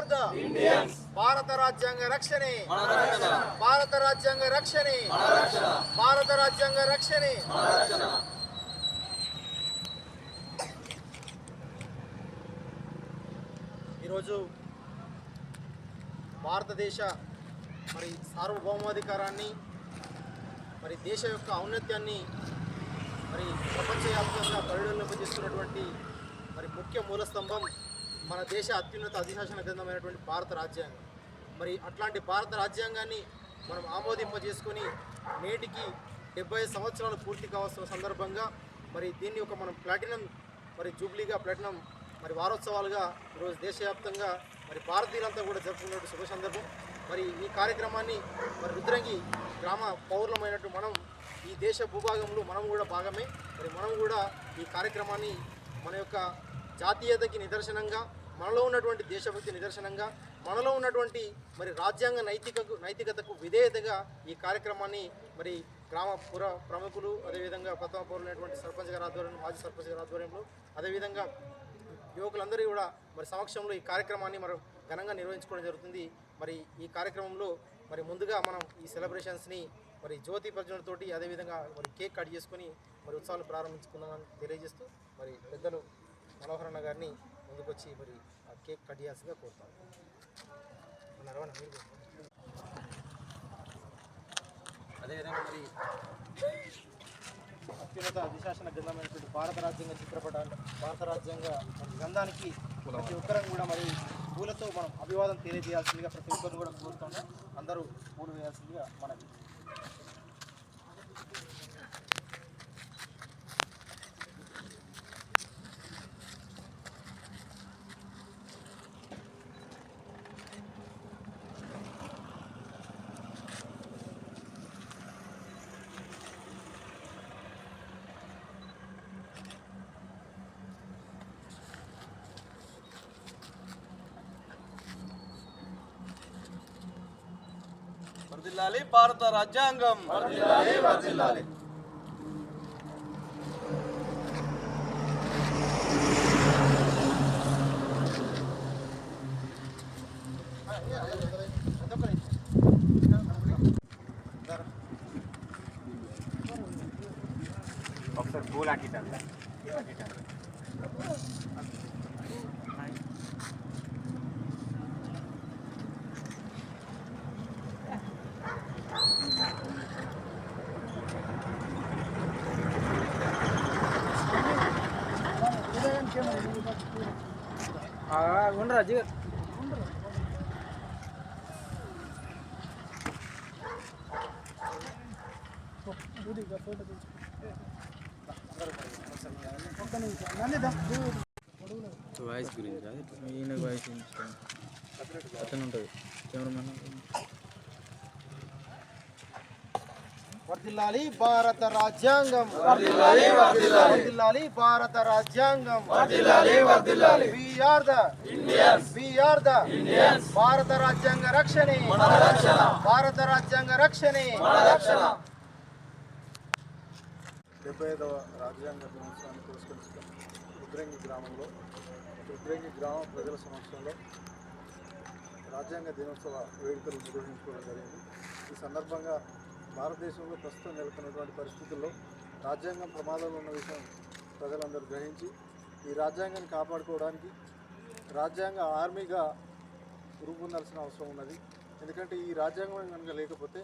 Are the భారత రాజ్యాంగ రక్షణే. భారత రాజ్యాంగ రక్షణే. భారత రాజ్యాంగ రక్షణే. ఈరోజు భారతదేశ మరి సార్వభౌమాధికారాన్ని మరి దేశ యొక్క ఔన్నత్యాన్ని మరి ప్రపంచవ్యాప్తంగా పరిగణలోకి మరి ముఖ్య మూల స్తంభం మన దేశ అత్యున్నత అధిశాసన గ్రంథమైనటువంటి భారత రాజ్యాంగం. మరి అట్లాంటి భారత రాజ్యాంగాన్ని మనం ఆమోదింపజేసుకొని నేటికి డెబ్బై సంవత్సరాలు పూర్తి కావాల్సిన సందర్భంగా మరి దీన్ని ఒక మనం ప్లాటినం మరి జూబ్లీగా ప్లాటినం మరి వారోత్సవాలుగా ఈరోజు దేశవ్యాప్తంగా మరి భారతీయులంతా కూడా జరుపుకున్నటువంటి శుభ సందర్భం. మరి ఈ కార్యక్రమాన్ని మరి రుద్రంగి గ్రామ పౌరులమైనట్టు మనం ఈ దేశ భూభాగంలో మనం కూడా భాగమే. మరి మనం కూడా ఈ కార్యక్రమాన్ని మన యొక్క జాతీయతకి నిదర్శనంగా మనలో ఉన్నటువంటి దేశభక్తి నిదర్శనంగా మనలో ఉన్నటువంటి మరి రాజ్యాంగ నైతికకు నైతికతకు విధేయతగా ఈ కార్యక్రమాన్ని మరి గ్రామ పుర ప్రముఖులు అదేవిధంగా ప్రథమ పౌరులైనటువంటి సర్పంచ్ గారి ఆధ్వర్యంలో మాజీ సర్పంచ్ గారి ఆధ్వర్యంలో అదేవిధంగా యువకులందరూ కూడా మరి సమక్షంలో ఈ కార్యక్రమాన్ని మనం ఘనంగా నిర్వహించుకోవడం జరుగుతుంది. మరి ఈ కార్యక్రమంలో మరి ముందుగా మనం ఈ సెలబ్రేషన్స్ని మరి జ్యోతి ప్రజలతోటి అదేవిధంగా మరి కేక్ కట్ చేసుకొని మరి ఉత్సవాలు ప్రారంభించుకుందామని తెలియజేస్తూ మరి పెద్దలు మనోహరణ గారిని ముందుకొచ్చి మరి ఆ కేక్ కట్ చేయాల్సిందిగా కోరుతాను నరవణ మీరు అదేవిధంగా మరి అత్యున్నత అధిశాసన గ్రంథమైనటువంటి భారత రాజ్యాంగ చిత్రపటాలు భారత రాజ్యాంగ గ్రంథానికి ప్రతి ఒక్కరం కూడా మరి పూలతో మనం అభివాదం తెలియజేయాల్సిందిగా ప్రతి ఒక్కరిని కూడా కోరుతున్నాం. అందరూ పూలు వేయాల్సిందిగా మనకి వర్ధిల్లాలి భారత రాజ్యాంగం. ఒకసారి పూల్ అట్టి ఉండరా జిగర్ వాయిస్ గురించి కాదు ఈయన వాయిస్ ఇష్టం అతను ఉంటుంది. కెమెరామెన్ వర్ధిల్లాలి భారత రాజ్యాంగం. వర్ధిల్లాలి భారత రాజ్యాంగం. We are the We are the భారత రాజ్యాంగ రక్షణే. భారత రాజ్యాంగ రక్షణే. డెబ్బై ఐదవ రాజ్యాంగ దినోత్సవాన్ని పురస్కరించుకొని రుద్రంగి గ్రామంలో రుద్రంగి గ్రామ ప్రజల సమక్షంలో రాజ్యాంగ దినోత్సవ వేడుకలు నిర్వహించుకోవడం జరిగింది. ఈ సందర్భంగా భారతదేశంలో ప్రస్తుతం నెలకొన్నటువంటి పరిస్థితుల్లో రాజ్యాంగం ప్రమాదంలో ఉన్న విషయం ప్రజలందరూ గ్రహించి ఈ రాజ్యాంగాన్ని కాపాడుకోవడానికి రాజ్యాంగ ఆర్మీగా రూపొందాల్సిన అవసరం ఉన్నది. ఎందుకంటే ఈ రాజ్యాంగం కనుక లేకపోతే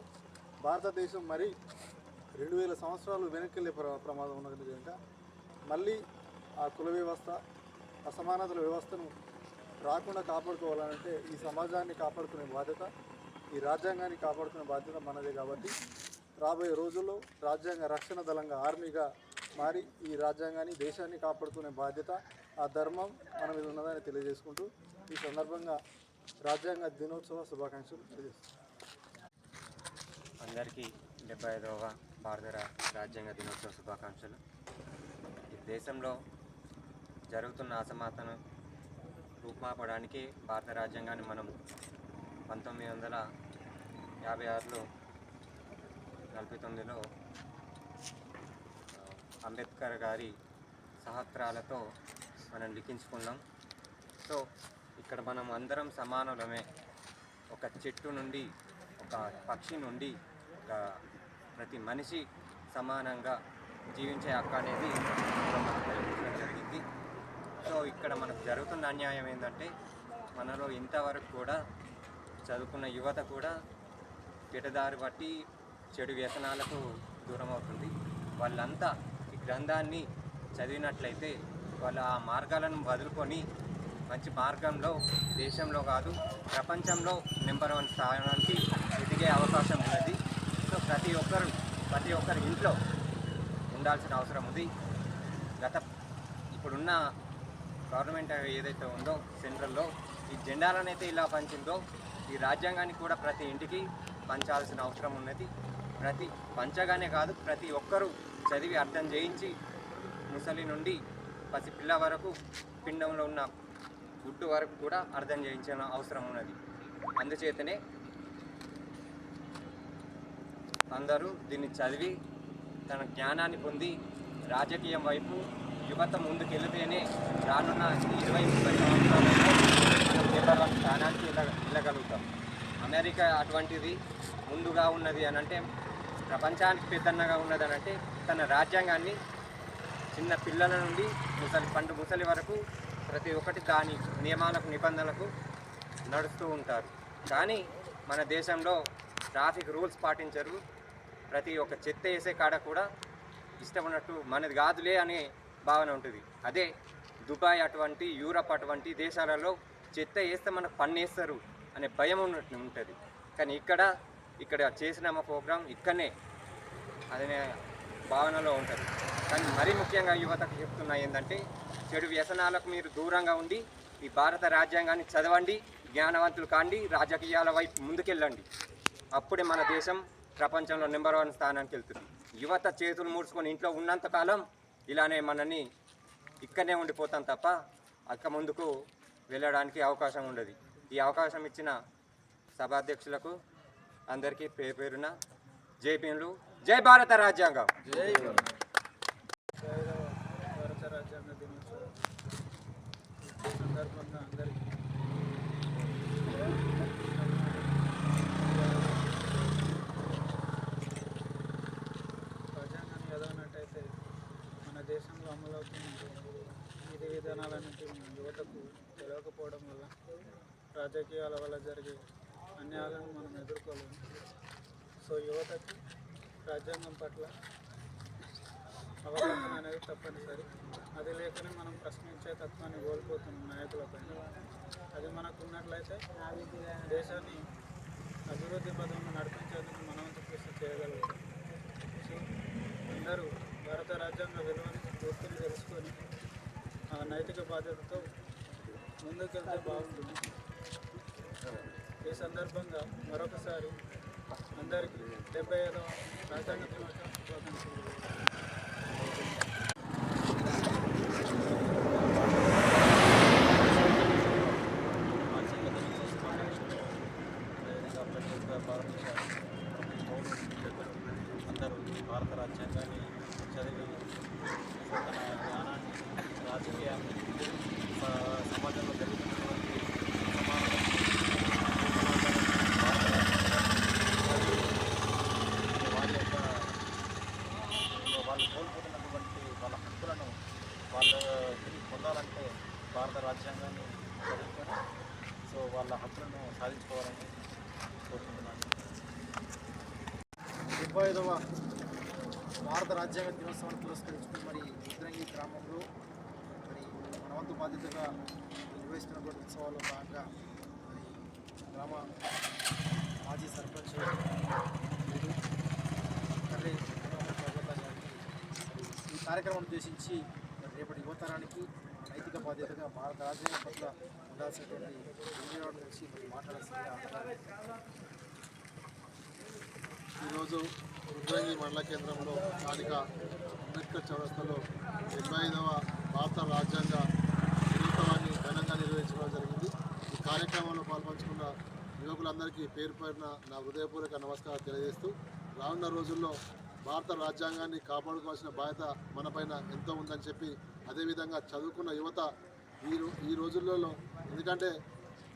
భారతదేశం మరి రెండు వేల సంవత్సరాలు వెనక్కి వెళ్ళే ప్ర ప్రమాదం ఉన్నది కనుక మళ్ళీ ఆ కుల వ్యవస్థ అసమానతల వ్యవస్థను రాకుండా కాపాడుకోవాలంటే ఈ సమాజాన్ని కాపాడుకునే బాధ్యత ఈ రాజ్యాంగాన్ని కాపాడుకునే బాధ్యత మనదే కాబట్టి రాబోయే రోజుల్లో రాజ్యాంగ రక్షణ దళంగా ఆర్మీగా మారి ఈ రాజ్యాంగాన్ని దేశాన్ని కాపాడుకునే బాధ్యత ఆ ధర్మం మన మీద ఉన్నదని తెలియజేసుకుంటూ ఈ సందర్భంగా రాజ్యాంగ దినోత్సవ శుభాకాంక్షలు తెలియజేస్తున్నాను. అందరికీ డెబ్బై ఐదవ భారత రాజ్యాంగ దినోత్సవ శుభాకాంక్షలు. ఈ దేశంలో జరుగుతున్న అసమానతను రూపుమాపడానికి భారత రాజ్యాంగాన్ని మనం పంతొమ్మిది వందల యాభై ఆరులో నలభై తొమ్మిదిలో అంబేద్కర్ గారి సహస్రాలతో మనం లిఖించుకున్నాం. సో ఇక్కడ మనం అందరం సమానులమే. ఒక చెట్టు నుండి ఒక పక్షి నుండి ఒక ప్రతి మనిషి సమానంగా జీవించే హక్కు అనేది జరిగింది. సో ఇక్కడ మనకు జరుగుతున్న అన్యాయం ఏంటంటే మనలో ఇంతవరకు కూడా చదువుకున్న యువత కూడా పిటదారి బట్టి చెడు వ్యసనాలకు దూరం అవుతుంది వాళ్ళంతా ఈ గ్రంథాన్ని చదివినట్లయితే వాళ్ళు ఆ మార్గాలను వదులుకొని మంచి మార్గంలో దేశంలో కాదు ప్రపంచంలో నెంబర్ వన్ స్థానానికి ఎదిగే అవకాశం ఉన్నది. సో ప్రతి ఒక్కరు ప్రతి ఒక్కరి ఇంట్లో ఉండాల్సిన అవసరం ఉంది. గత ఇప్పుడున్న గవర్నమెంట్ ఏదైతే ఉందో సెంట్రల్లో ఈ జెండాలను అయితే ఇలా పంచిందో ఈ రాజ్యాంగాన్ని కూడా ప్రతి ఇంటికి పంచాల్సిన అవసరం ఉన్నది. ప్రతి పంచగానే కాదు ప్రతి ఒక్కరూ చదివి అర్థం చేయించి ముసలి నుండి పసి పిల్ల వరకు పిండంలో ఉన్న గుడ్డు వరకు కూడా అర్థం చేయించిన అవసరం ఉన్నది. అందుచేతనే అందరూ దీన్ని చదివి తన జ్ఞానాన్ని పొంది రాజకీయం వైపు యువత ముందుకెళ్తేనే రానున్న ఇరవై ముప్పై సంవత్సరాలలో స్థానానికి వెళ్ళ వెళ్ళగలుగుతాం. అమెరికా అటువంటిది ముందుగా ఉన్నది అని అంటే ప్రపంచానికి పెద్దన్నగా ఉన్నదనంటే తన రాజ్యాంగాన్ని చిన్న పిల్లల నుండి ముసలి పండు ముసలి వరకు ప్రతి ఒక్కటి దాని నియమాలకు నిబంధనలకు నడుస్తూ ఉంటారు. కానీ మన దేశంలో ట్రాఫిక్ రూల్స్ పాటించరు. ప్రతి ఒక్క చెత్త వేసే కాడ కూడా ఇష్టం మనది కాదులే అనే భావన ఉంటుంది. అదే దుబాయ్ అటువంటి యూరప్ అటువంటి దేశాలలో చెత్త వేస్తే మనకు పన్నేస్తారు అనే భయం ఉన్నట్టు ఉంటుంది. కానీ ఇక్కడ ఇక్కడ చేసిన మా ప్రోగ్రాం ఇక్కడనే అనే భావనలో ఉంటుంది. కానీ మరీ ముఖ్యంగా యువతకు చెప్తున్నా ఏంటంటే చెడు వ్యసనాలకు మీరు దూరంగా ఉండి ఈ భారత రాజ్యాంగాన్ని చదవండి జ్ఞానవంతులు కాండి రాజకీయాల వైపు ముందుకెళ్ళండి. అప్పుడే మన దేశం ప్రపంచంలో నెంబర్ వన్ స్థానానికి వెళ్తుంది. యువత చేతులు ముడుచుకొని ఇంట్లో ఉన్నంతకాలం ఇలానే మనని ఇక్కడనే ఉండిపోతాం తప్ప అక్క ముందుకు వెళ్ళడానికి అవకాశం ఉండదు. ఈ అవకాశం ఇచ్చిన సభాధ్యక్షులకు అందరికీ పేరు పేరున జై భీములు జై భారత రాజ్యాంగం. జై భారత రాజ్యాంగ దినోత్సవం సందర్భంగా అందరికీ రాజ్యాంగాన్ని చదవనట్టయితే మన దేశంలో అమలవుతున్న విధి విధానాలన్నింటి యువతకు తెలియకపోవడం వల్ల రాజకీయాల వల్ల జరిగే అన్యాయాలను మనం ఎదుర్కోలేము. సో యువతకి రాజ్యాంగం పట్ల అవగాహన అనేది తప్పనిసరి. అది లేకనే మనం ప్రశ్నించే తత్వాన్ని కోల్పోతున్నాం నాయకులపైన. అది మనకు ఉన్నట్లయితే దేశాన్ని అభివృద్ధి పదంలో నడిపించేందుకు మనవంతు కృషి చేయగలుగుతాం. సో అందరూ భారత రాజ్యాంగ విలువని గుర్తులు తెలుసుకొని ఆ నైతిక బాధ్యతతో ముందుకెళ్తే బాగుంటుంది. సందర్భంగా మరొకసారి అందరికీ డెబ్బై ఐదవ రాజ్యాంగ దినోత్సవం శుభాకాంక్షలు రాజ్యాంగ దినోత్సవ శుభాకాంక్షలు అదేవిధంగా ప్రతి ఒక్క భారతదేశ ప్రతి పౌరుడు అందరూ భారత రాజ్యాంగాన్ని చదివి సో తన జ్ఞానాన్ని రాజకీయాన్ని స- సమాజంలో జరుగుతున్నటువంటి సమానత వాళ్ళ యొక్క వాళ్ళు కోల్పోతున్నటువంటి వాళ్ళ హక్కులను వాళ్ళు తిరిగి పొందాలంటే భారత రాజ్యాంగాన్ని చదువుకొని సో వాళ్ళ హక్కులను సాధించుకోవాలని కోరుకుంటున్నాను. ముప్పై ఐదవ భారత రాజ్యాంగ దినోత్సవాన్ని పురస్కరించుకుని మరి ఉద్రంగి గ్రామంలో మరి మన వంతు బాధ్యతగా నిర్వహిస్తున్నటువంటి ఉత్సవాల్లో భాగంగా మరి గ్రామ మాజీ సర్పంచ్ కర్రీ ఈ కార్యక్రమాన్ని ఉద్దేశించి రేపటి యువతరానికి నైతిక బాధ్యతగా భారత రాజ్యాంగం పట్ల ఉండాల్సినటువంటి ఇంజనీర్ నుంచి మరి మాట్లాడాల్సిందిగా ఈరోజు రుద్రంగి మండల కేంద్రంలో స్థానిక అంబేద్కర్ చౌరస్తలో డెబ్బై ఐదవ భారత రాజ్యాంగ దినోత్సవాన్ని ఘనంగా నిర్వహించడం జరిగింది. ఈ కార్యక్రమంలో పాల్పంచుకున్న యువకులందరికీ పేరు పైన నా హృదయపూర్వక నమస్కారం తెలియజేస్తూ రానున్న రోజుల్లో భారత రాజ్యాంగాన్ని కాపాడుకోవాల్సిన బాధ్యత మనపైన ఎంతో ఉందని చెప్పి అదేవిధంగా చదువుకున్న యువత ఈ రో- ఈ రోజులలో ఎందుకంటే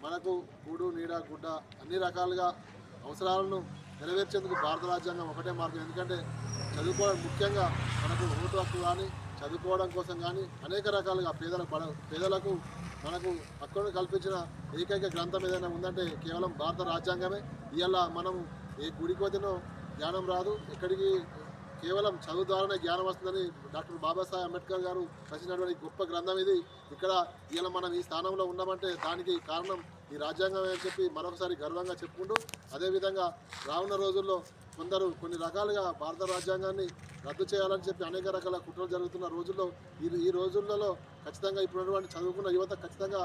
మనకు కూడు నీడ గుడ్డ అన్ని రకాలుగా అవసరాలను నెరవేర్చేందుకు భారత రాజ్యాంగం ఒకటే మార్గం. ఎందుకంటే చదువుకోవడం ముఖ్యంగా మనకు ఓటు హక్కు కానీ చదువుకోవడం కోసం కానీ అనేక రకాలుగా పేదల పేదలకు మనకు హక్కును కల్పించిన ఏకైక గ్రంథం ఏదైనా ఉందంటే కేవలం భారత రాజ్యాంగమే. ఇవాళ మనం ఏ గుడికి వదినో జ్ఞానం రాదు ఎక్కడికి కేవలం చదువు ద్వారానే జ్ఞానం వస్తుందని డాక్టర్ బాబాసాహెబ్ అంబేద్కర్ గారు రచించినటువంటి గొప్ప గ్రంథం ఇది. ఇక్కడ ఇలా మనం ఈ స్థానంలో ఉన్నామంటే దానికి కారణం ఈ రాజ్యాంగం అని చెప్పి మరొకసారి గర్వంగా చెప్పుకుంటూ అదేవిధంగా రానున్న రోజుల్లో కొందరు కొన్ని రకాలుగా భారత రాజ్యాంగాన్ని రద్దు చేయాలని చెప్పి అనేక రకాల కుట్రలు జరుగుతున్న రోజుల్లో ఈ ఈ రోజులలో ఖచ్చితంగా ఇప్పుడున్నటువంటి చదువుకున్న యువత ఖచ్చితంగా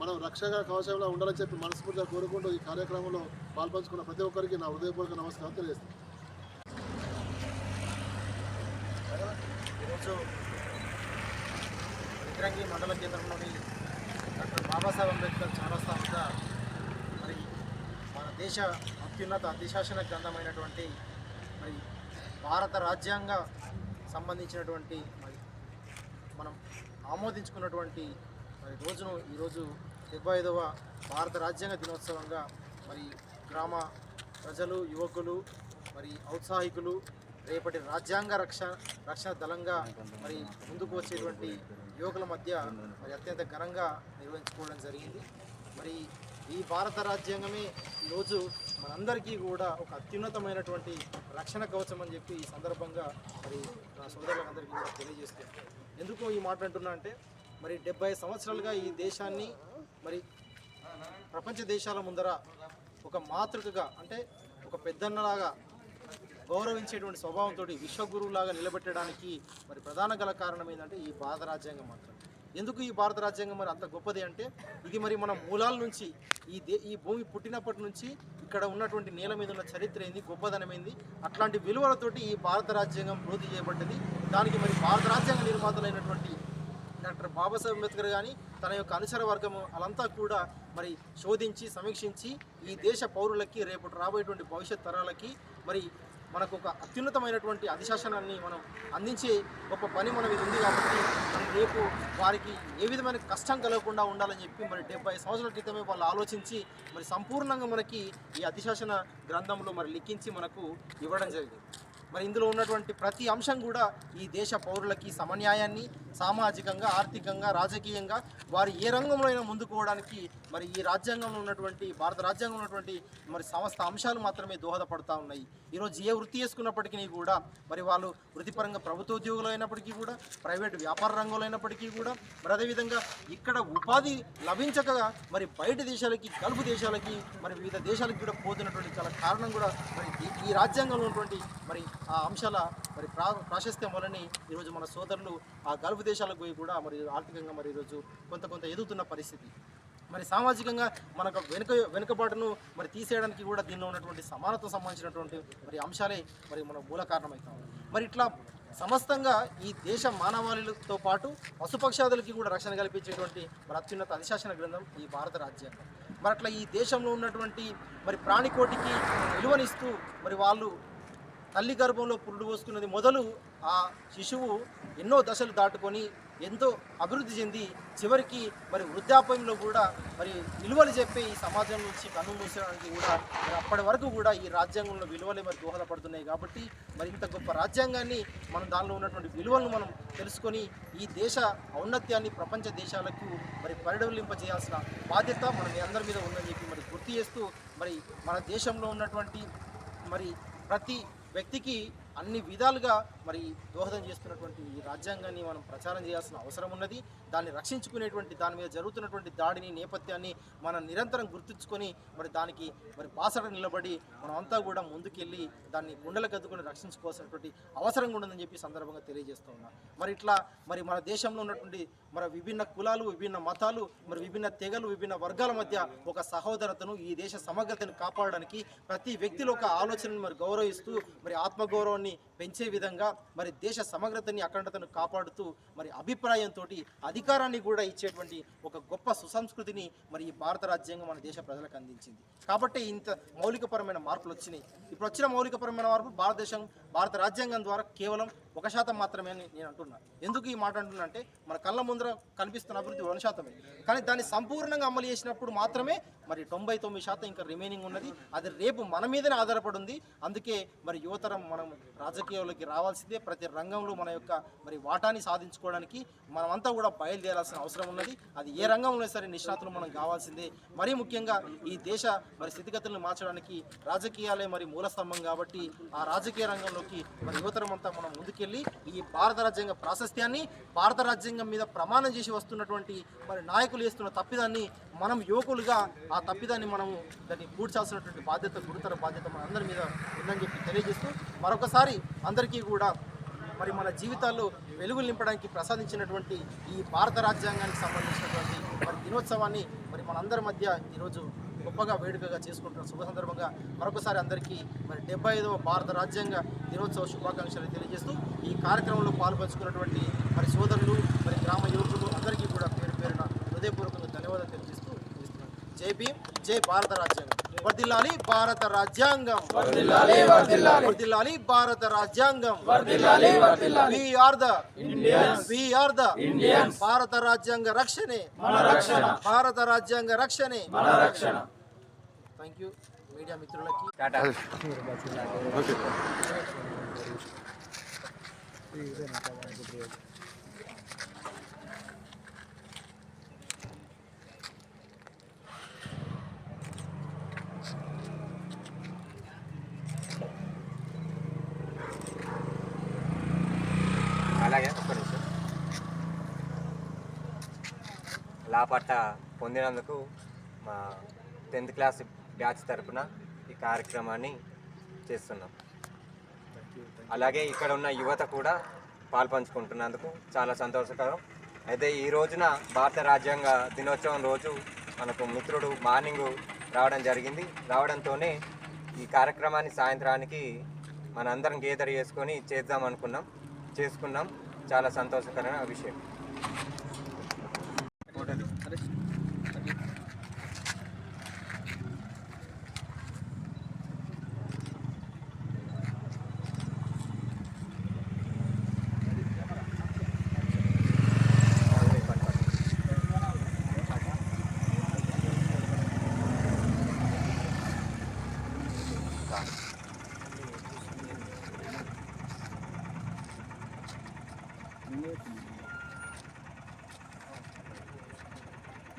మనం రక్షణ కవచంలో ఉండాలని చెప్పి మనస్ఫూర్తిగా కోరుకుంటూ ఈ కార్యక్రమంలో పాల్పంచుకున్న ప్రతి ఒక్కరికి నా హృదయపూర్వక నమస్కారం తెలియజేస్తాను ఈరోజు విక్రంగి మండల కేంద్రంలోని డాక్టర్ బాబాసాహెబ్ అంబేద్కర్ చౌరస్తా మరి మన దేశ అత్యున్నత అధిశాసన గ్రంథమైనటువంటి మరి భారత రాజ్యాంగ సంబంధించినటువంటి మరి మనం ఆమోదించుకున్నటువంటి మరి రోజును ఈరోజు డెబ్బై ఐదవ భారత రాజ్యాంగ దినోత్సవంగా మరి గ్రామ ప్రజలు యువకులు మరి ఔత్సాహికులు రేపటి రాజ్యాంగ రక్ష రక్షణ దళంగా మరి ముందుకు వచ్చేటువంటి యువకుల మధ్య మరి అత్యంత ఘనంగా నిర్వహించుకోవడం జరిగింది. మరి ఈ భారత రాజ్యాంగమే ఈరోజు మనందరికీ కూడా ఒక అత్యున్నతమైనటువంటి రక్షణ కవచం అని చెప్పి ఈ సందర్భంగా మరి నా సోదరులందరికీ కూడా తెలియజేస్తున్నాను. ఎందుకు ఈ మాట అంటున్నా అంటే మరి డెబ్బై సంవత్సరాలుగా ఈ దేశాన్ని మరి ప్రపంచ దేశాల ముందర ఒక మాతృకగా అంటే ఒక పెద్దన్నలాగా గౌరవించేటువంటి స్వభావంతో విశ్వగురువులాగా నిలబెట్టడానికి మరి ప్రధాన గల కారణం ఏంటంటే ఈ భారత రాజ్యాంగం మాత్రం. ఎందుకు ఈ భారత రాజ్యాంగం మరి అంత గొప్పది అంటే ఇది మరి మన మూలాల నుంచి ఈ దే ఈ భూమి పుట్టినప్పటి నుంచి ఇక్కడ ఉన్నటువంటి నేల మీద ఉన్న చరిత్ర ఏంది గొప్పదనం ఏంది అట్లాంటి విలువలతోటి ఈ భారత రాజ్యాంగం పూర్తి చేయబడ్డది. దానికి మరి భారత రాజ్యాంగ నిర్మాతలైనటువంటి డాక్టర్ బాబాసాహెబ్ అంబేద్కర్ కానీ తన యొక్క అనుచర వర్గము అలంతా కూడా మరి శోధించి సమీక్షించి ఈ దేశ పౌరులకి రేపు రాబోయేటువంటి భవిష్యత్ తరాలకి మరి మనకు ఒక అత్యున్నతమైనటువంటి అధిశాసనాన్ని మనం అందించే గొప్ప పని మనం ఇది ఉంది కాబట్టి రేపు వారికి ఏ విధమైన కష్టం కలగకుండా ఉండాలని చెప్పి మరి డెబ్బై సంవత్సరాల క్రితమే వాళ్ళు ఆలోచించి మరి సంపూర్ణంగా మనకి ఈ అధిశాసన గ్రంథంలో మరి లిఖించి మనకు ఇవ్వడం జరిగింది. మరి ఇందులో ఉన్నటువంటి ప్రతి అంశం కూడా ఈ దేశ పౌరులకి సమన్యాయాన్ని సామాజికంగా ఆర్థికంగా రాజకీయంగా వారు ఏ రంగంలో అయినా ముందుకోవడానికి మరి ఈ రాజ్యాంగంలో ఉన్నటువంటి భారత రాజ్యాంగంలో ఉన్నటువంటి మరి సమస్త అంశాలు మాత్రమే దోహదపడతా ఉన్నాయి. ఈరోజు ఏ వృత్తి చేసుకున్నప్పటికీ కూడా మరి వాళ్ళు వృత్తిపరంగా ప్రభుత్వ ఉద్యోగులు అయినప్పటికీ కూడా ప్రైవేట్ వ్యాపార రంగంలో అయినప్పటికీ కూడా మరి అదేవిధంగా ఇక్కడ ఉపాధి లభించక మరి బయట దేశాలకి గల్ఫ్ దేశాలకి మరి వివిధ దేశాలకు కూడా పోతున్నటువంటి చాలా కారణం కూడా మరి ఈ రాజ్యాంగంలో ఉన్నటువంటి మరి ఆ అంశాల మరి ప్రా ప్రాశస్త్యం వలని ఈరోజు మన సోదరులు ఆ గల్ఫ్ దేశాలకు పోయి కూడా మరి ఆర్థికంగా మరి ఈరోజు కొంత కొంత ఎదుగుతున్న పరిస్థితి. మరి సామాజికంగా మనకు వెనుక వెనుకబాటును మరి తీసేయడానికి కూడా దీనిలో ఉన్నటువంటి సమానత్వం సంబంధించినటువంటి మరి అంశాలే మరి మన మూల కారణమవుతాం మరి ఇట్లా సమస్తంగా ఈ దేశ మానవాళులతో పాటు పశుపక్షాదులకి కూడా రక్షణ కల్పించేటువంటి మరి అత్యున్నత అధిశాసన గ్రంథం ఈ భారత రాజ్యాంగం. మరి అట్లా ఈ దేశంలో ఉన్నటువంటి మరి ప్రాణికోటికి విలువనిస్తూ మరి వాళ్ళు తల్లి గర్భంలో పురుడు పోసుకున్నది మొదలు ఆ శిశువు ఎన్నో దశలు దాటుకొని ఎంతో అభివృద్ధి చెంది చివరికి మరి వృద్ధాప్యంలో కూడా మరి విలువలు చెప్పే ఈ సమాజం నుంచి కన్ను మూసడానికి కూడా మరి అప్పటి వరకు కూడా ఈ రాజ్యాంగంలో విలువలే మరి దోహదపడుతున్నాయి కాబట్టి మరి ఇంత గొప్ప రాజ్యాంగాన్ని మనం దానిలో ఉన్నటువంటి విలువలను మనం తెలుసుకొని ఈ దేశ ఔన్నత్యాన్ని ప్రపంచ దేశాలకు మరి పరిడవలింపజేయాల్సిన బాధ్యత మన మీ అందరి మీద ఉందని చెప్పి మరి గుర్తు చేస్తూ మరి మన దేశంలో ఉన్నటువంటి మరి ప్రతి వ్యక్తికి అన్ని విధాలుగా మరి దోహదం చేస్తున్నటువంటి ఈ రాజ్యాంగాన్ని మనం ప్రచారం చేయాల్సిన అవసరం ఉన్నది. దాన్ని రక్షించుకునేటువంటి దాని మీద జరుగుతున్నటువంటి దాడిని నేపథ్యాన్ని మనం నిరంతరం గుర్తుంచుకొని మరి దానికి మరి బాసట నిలబడి మనం అంతా కూడా ముందుకెళ్ళి దాన్ని గుండెలకు అద్దుకొని రక్షించుకోవాల్సినటువంటి అవసరం ఉండదని చెప్పి సందర్భంగా తెలియజేస్తూ ఉన్నా. మరి ఇట్లా మరి మన దేశంలో ఉన్నటువంటి మరి విభిన్న కులాలు విభిన్న మతాలు మరి విభిన్న తెగలు విభిన్న వర్గాల మధ్య ఒక సహోదరతను ఈ దేశ సమగ్రతను కాపాడడానికి ప్రతి వ్యక్తిలో ఒక ఆలోచనను మరి గౌరవిస్తూ మరి ఆత్మగౌరవాన్ని పెంచే విధంగా మరి దేశ సమగ్రతని అఖండతను కాపాడుతూ మరి అభిప్రాయంతో అధికారాన్ని కూడా ఇచ్చేటువంటి ఒక గొప్ప సుసంస్కృతిని మరి ఈ భారత రాజ్యాంగం మన దేశ ప్రజలకు అందించింది. కాబట్టి ఇంత మౌలికపరమైన మార్పులు వచ్చినాయి. ఇప్పుడు వచ్చిన మౌలికపరమైన మార్పులు భారతదేశం భారత రాజ్యాంగం ద్వారా కేవలం ఒక శాతం మాత్రమే అని నేను అంటున్నా. ఎందుకు ఈ మాట అంటున్నా అంటే మన కళ్ళ ముందర కనిపిస్తున్న అభివృద్ధి వన్ శాతమే. కానీ దాన్ని సంపూర్ణంగా అమలు చేసినప్పుడు మాత్రమే మరి తొంభై తొమ్మిది శాతం ఇంకా రిమైనింగ్ ఉన్నది. అది రేపు మన మీదనే ఆధారపడి ఉంది. అందుకే మరి యువతరం మనం రాజకీయాల్లోకి రావాల్సిందే. ప్రతి రంగంలో మన యొక్క మరి వాటాని సాధించుకోవడానికి మనమంతా కూడా బయలుదేరాల్సిన అవసరం ఉన్నది. అది ఏ రంగంలో సరే నిష్ణాతులు మనం కావాల్సిందే. మరీ ముఖ్యంగా ఈ దేశ మరి స్థితిగతులను మార్చడానికి రాజకీయాలే మరి మూలస్తంభం కాబట్టి ఆ రాజకీయ రంగంలోకి మరి యువతరం అంతా మనం ముందుకే ముందుకెళ్ళి ఈ భారత రాజ్యాంగ ప్రాశస్త్యాన్ని భారత రాజ్యాంగం మీద ప్రమాణం చేసి వస్తున్నటువంటి మరి నాయకులు చేస్తున్న తప్పిదాన్ని మనం యువకులుగా ఆ తప్పిదాన్ని మనము దాన్ని పూడ్చాల్సినటువంటి బాధ్యత గురుతర బాధ్యత మన అందరి మీద ఉందని చెప్పి తెలియజేస్తూ మరొకసారి అందరికీ కూడా మరి మన జీవితాల్లో వెలుగులు నింపడానికి ప్రసాదించినటువంటి ఈ భారత రాజ్యాంగానికి సంబంధించినటువంటి మరి దినోత్సవాన్ని మరి మనందరి మధ్య ఈరోజు గొప్పగా వేడుకగా చేసుకుంటున్న శుభ సందర్భంగా మరొకసారి అందరికీ మరి డెబ్బై ఐదవ భారత రాజ్యాంగ దినోత్సవ శుభాకాంక్షలు తెలియజేస్తూ ఈ కార్యక్రమంలో పాల్పంచుకున్నటువంటి మరి సోదరులు మరి గ్రామ యువకులు అందరికీ కూడా పేరు పేరున హృదయపూర్వకంగా ధన్యవాదాలు తెలియజేస్తూ. జై భీమ్ జై భారత రాజ్యాంగం. వర్దిల్లాలి భారత రాజ్యాంగం. వర్దిల్లాలి భారత రాజ్యాంగం. We are the we are the భారత రాజ్యాంగ రక్షణే. భారత రాజ్యాంగ రక్షణే. థ్యాంక్ యూ మీడియా మిత్రులకి. టాటా. అలాగే ఒక్క నిమిషం. లాపట్ట పొందినందుకు మా టెన్త్ క్లాస్ బ్యాచ్ తరపున ఈ కార్యక్రమాన్ని చేస్తున్నాం. అలాగే ఇక్కడ ఉన్న యువత కూడా పాల్పంచుకుంటున్నందుకు చాలా సంతోషకరం. అయితే ఈ రోజున భారత రాజ్యాంగ దినోత్సవం రోజు మనకు మిత్రుడు మార్నింగ్ రావడం జరిగింది. రావడంతోనే ఈ కార్యక్రమాన్ని సాయంత్రానికి మనందరం గేదర్ చేసుకొని చేద్దాం అనుకున్నాం. చేసుకున్నాం. చాలా సంతోషకరమైన విషయం.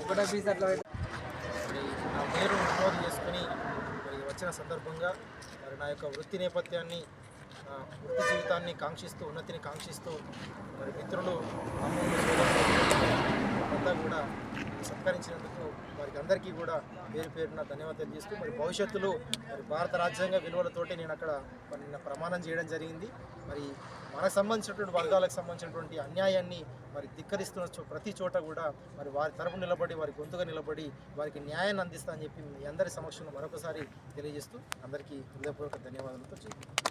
పొడగొట్టురాడు మరి నా పేరు నమోదు చేసుకుని మరి వచ్చిన సందర్భంగా మరి నా యొక్క వృత్తి నేపథ్యాన్ని వృత్తి జీవితాన్ని కాంక్షిస్తూ ఉన్నతిని కాంక్షిస్తూ మరి మిత్రులు తమ్ముళ్ళు, అంతా కూడా సత్కరించినందుకు వారికి అందరికీ కూడా పేరు పేరున ధన్యవాదాలు చేస్తూ మరి భవిష్యత్తులో మరి భారత రాజ్యాంగ విలువలతోటి నేను అక్కడ మరి నిన్న ప్రమాణం చేయడం జరిగింది. మరి మనకు సంబంధించినటువంటి వర్గాలకు సంబంధించినటువంటి అన్యాయాన్ని మరి ధిక్కరిస్తున్న చో- ప్రతి చోట కూడా మరి వారి తరపు నిలబడి వారి గొంతుగా నిలబడి వారికి న్యాయాన్ని అందిస్తా అని చెప్పి మీ అందరి సమక్షంలో మరొకసారి తెలియజేస్తూ అందరికీ హృదయపూర్వక ధన్యవాదాలతో చెప్తాను